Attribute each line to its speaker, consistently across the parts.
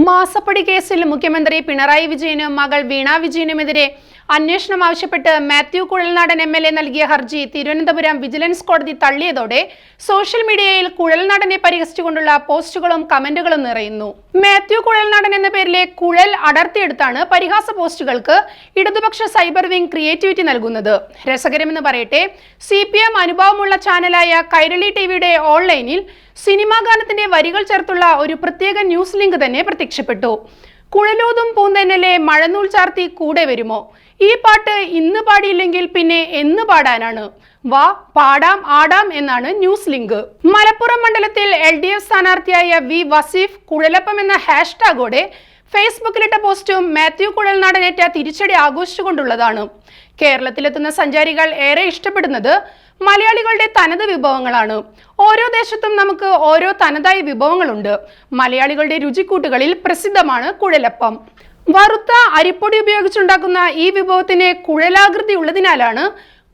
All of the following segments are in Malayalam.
Speaker 1: മാസപ്പടി കേസിൽ മുഖ്യമന്ത്രി പിണറായി വിജയനും മകൾ വീണ വിജയനുമെതിരെ അന്വേഷണം ആവശ്യപ്പെട്ട് Mathew Kuzhalnadan M L A നൽകിയ ഹർജി തിരുവനന്തപുരം വിജിലൻസ് കോടതി തള്ളിയതോടെ സോഷ്യൽ മീഡിയയിൽ കുഴൽനാടനെ പരിഹസിച്ചുകൊണ്ടുള്ള പോസ്റ്റുകളും കമന്റുകളും നിറയുന്നു. മാത്യു കുഴൽനാടൻ എന്ന പേരിലെ കുഴൽ അടർത്തിയെടുത്താണ് പരിഹാസ പോസ്റ്റുകൾക്ക് ഇടതുപക്ഷ സൈബർ വിംഗ് ക്രിയേറ്റിവിറ്റി നൽകുന്നത്. രസകരമെന്ന് പറയട്ടെ സി പി എം അനുഭവമുള്ള ചാനലായ കൈരളി ടിവിയുടെ ഓൺലൈനിൽ സിനിമാ ഗാനത്തിന്റെ വരികൾ ചേർത്തുള്ള ഒരു പ്രത്യേക ന്യൂസ് ലിങ്ക് തന്നെ പ്രത്യക്ഷപ്പെട്ടു. കുഴലൂതും പൂന്തന്നലെ മഴനൂൽ ചാർത്തി കൂടെ വരുമോ? ഈ പാട്ട് ഇന്ന് പാടിയില്ലെങ്കിൽ പിന്നെ എന്ന് പാടാനാണ്? വാ പാടാം ആടാം എന്നാണ് ന്യൂസ് ലിങ്ക്. മലപ്പുറം മണ്ഡലത്തിൽ എൽ ഡി എഫ് സ്ഥാനാർത്ഥിയായ വി വസീഫ് കുഴലപ്പം എന്ന ഹാഷ്ടാഗോടെ ഫേസ്ബുക്കിലിട്ട പോസ്റ്റും മാത്യു കുഴൽനാടനേറ്റ തിരിച്ചടി ആഘോഷിച്ചുകൊണ്ടുള്ളതാണ്. കേരളത്തിലെത്തുന്ന സഞ്ചാരികൾ ഏറെ ഇഷ്ടപ്പെടുന്നത് മലയാളികളുടെ തനത് വിഭവങ്ങളാണ്. ഓരോ ദേശത്തും നമുക്ക് ഓരോ തനതായ വിഭവങ്ങളുണ്ട്. മലയാളികളുടെ രുചിക്കൂട്ടുകളിൽ പ്രസിദ്ധമാണ് കുഴലപ്പം. വറുത്ത അരിപ്പൊടി ഉപയോഗിച്ചുണ്ടാക്കുന്ന ഈ വിഭവത്തിന് കുഴലാകൃതി ഉള്ളതിനാലാണ്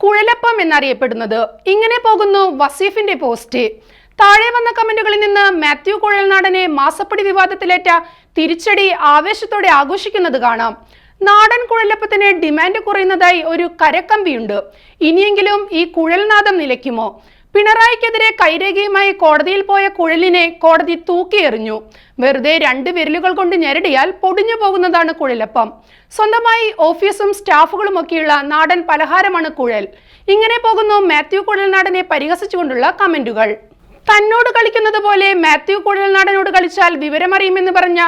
Speaker 1: കുഴലപ്പം എന്നറിയപ്പെടുന്നത്. ഇങ്ങനെ പോകുന്നു വസീഫിന്റെ പോസ്റ്റ്. താഴെ വന്ന കമന്റുകളിൽ നിന്ന് മാത്യു കുഴൽനാടനെ മാസപ്പടി വിവാദത്തിലേറ്റ തിരിച്ചടി ആവേശത്തോടെ ആഘോഷിക്കുന്നത് കാണാം. നാടൻ കുഴലപ്പത്തിന് ഡിമാൻഡ് കുറയുന്നതായി ഒരു കരക്കമ്പിയുണ്ട്. ഇനിയെങ്കിലും ഈ കുഴൽനാദം നിലയ്ക്കുമോ? പിണറായിക്കെതിരെ കൈരേഖയുമായി കോടതിയിൽ പോയ കുഴലിനെ കോടതി തൂക്കിയെറിഞ്ഞു വെറുതെ രണ്ട് വിരലുകൾ കൊണ്ട് ഞെരടിയാൽ പൊടിഞ്ഞു പോകുന്നതാണ് കുഴലപ്പം. സ്വന്തമായി ഓഫീസും സ്റ്റാഫുകളും ഒക്കെയുള്ള നാടൻ പലഹാരമാണ് കുഴൽ. ഇങ്ങനെ പോകുന്നു മാത്യു കുഴൽനാടനെ പരിഹസിച്ചുകൊണ്ടുള്ള കമന്റുകൾ. തന്നോട് കളിക്കുന്നത് പോലെ മാത്യു കുഴൽനാടനോട് കളിച്ചാൽ വിവരമറിയുമെന്ന് പറഞ്ഞ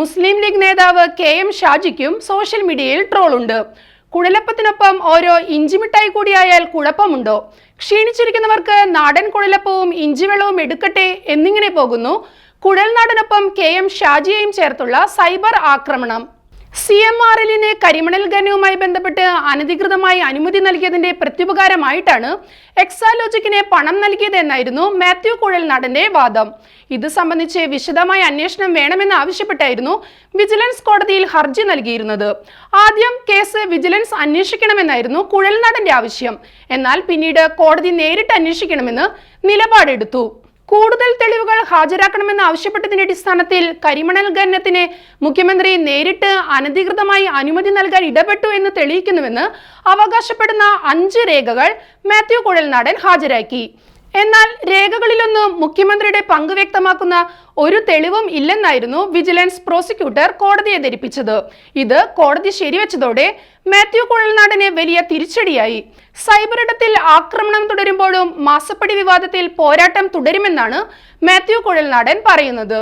Speaker 1: മുസ്ലിം ലീഗ് നേതാവ് കെ എം ഷാജിക്കും സോഷ്യൽ മീഡിയയിൽ ട്രോളുണ്ട്. കുഴലപ്പത്തിനൊപ്പം ഓരോ ഇഞ്ചിമിഠായി കൂടിയായാൽ കുഴപ്പമുണ്ടോ? ക്ഷീണിച്ചിരിക്കുന്നവർക്ക് നാടൻ കുഴലപ്പവും ഇഞ്ചിവെള്ളവും എടുക്കട്ടെ എന്നിങ്ങനെ പോകുന്നു. കുഴൽനാടനൊപ്പം കെ എം ഷാജിയെയും ചേർത്തുള്ള സൈബർ ആക്രമണം. സി എം ആർ എല്ലിന് കരിമണൽ ഖനവുമായി ബന്ധപ്പെട്ട് അനധികൃതമായി അനുമതി നൽകിയതിന്റെ പ്രത്യുപകാരമായിട്ടാണ് എക്സാലോജിക്കിന് പണം നൽകിയതെന്നായിരുന്നു മാത്യു കുഴൽ നടന്റെ വാദം. ഇത് സംബന്ധിച്ച് വിശദമായ അന്വേഷണം വേണമെന്ന് ആവശ്യപ്പെട്ടായിരുന്നു വിജിലൻസ് കോടതിയിൽ ഹർജി നൽകിയിരുന്നത്. ആദ്യം കേസ് വിജിലൻസ് അന്വേഷിക്കണമെന്നായിരുന്നു കുഴൽ നടന്റെ ആവശ്യം. എന്നാൽ പിന്നീട് കോടതി നേരിട്ട് അന്വേഷിക്കണമെന്ന് നിലപാടെടുത്തു. കൂടുതൽ തെളിവുകൾ ഹാജരാക്കണമെന്ന് ആവശ്യപ്പെട്ടതിന്റെ അടിസ്ഥാനത്തിൽ കരിമണൽ ഖനനത്തിന് മുഖ്യമന്ത്രി നേരിട്ട് അനധികൃതമായി അനുമതി നൽകാൻ ഇടപെട്ടു എന്ന് തെളിയിക്കുന്നുവെന്ന് അവകാശപ്പെടുന്ന അഞ്ച് രേഖകൾ മാത്യു കുഴൽനാടൻ ഹാജരാക്കി. എന്നാൽ രേഖകളിലൊന്നും മുഖ്യമന്ത്രിയുടെ പങ്ക് വ്യക്തമാക്കുന്ന ഒരു തെളിവും ഇല്ലെന്നായിരുന്നു വിജിലൻസ് പ്രോസിക്യൂട്ടർ കോടതിയെ ധരിപ്പിച്ചത്. ഇത് കോടതി ശരിവെച്ചതോടെ മാത്യു കുഴൽനാടന് വലിയ തിരിച്ചടിയായി. സൈബർ ഇടത്തിൽ ആക്രമണം തുടരുമ്പോഴും മാസപ്പടി വിവാദത്തിൽ പോരാട്ടം തുടരുമെന്നാണ് മാത്യു കുഴൽനാടൻ പറയുന്നത്.